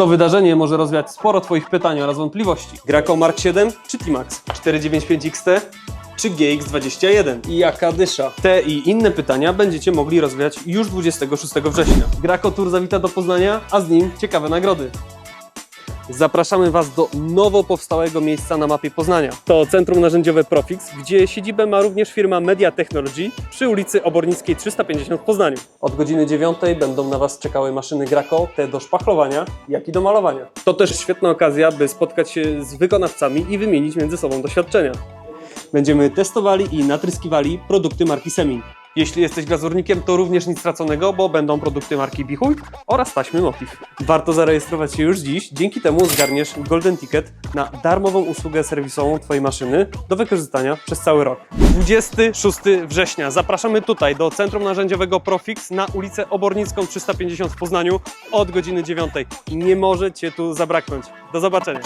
To wydarzenie może rozwiać sporo Twoich pytań oraz wątpliwości. Graco Mark 7 czy T-Max? 495 XT czy GX21? I jaka dysza? Te i inne pytania będziecie mogli rozwiać już 26 września. Graco Tour zawita do Poznania, a z nim ciekawe nagrody. Zapraszamy Was do nowo powstałego miejsca na mapie Poznania. To Centrum Narzędziowe Profix, gdzie siedzibę ma również firma Media Technology przy ulicy Obornickiej 350 w Poznaniu. Od godziny 9 będą na Was czekały maszyny Graco, te do szpachlowania, jak i do malowania. To też świetna okazja, by spotkać się z wykonawcami i wymienić między sobą doświadczenia. Będziemy testowali i natryskiwali produkty marki Semin. Jeśli jesteś glazurnikiem, to również nic straconego, bo będą produkty marki Bichuj oraz taśmy Motif. Warto zarejestrować się już dziś, dzięki temu zgarniesz Golden Ticket na darmową usługę serwisową Twojej maszyny do wykorzystania przez cały rok. 26 września zapraszamy tutaj do Centrum Narzędziowego Profix na ulicę Obornicką 350 w Poznaniu od godziny 9. Nie może Cię tu zabraknąć. Do zobaczenia.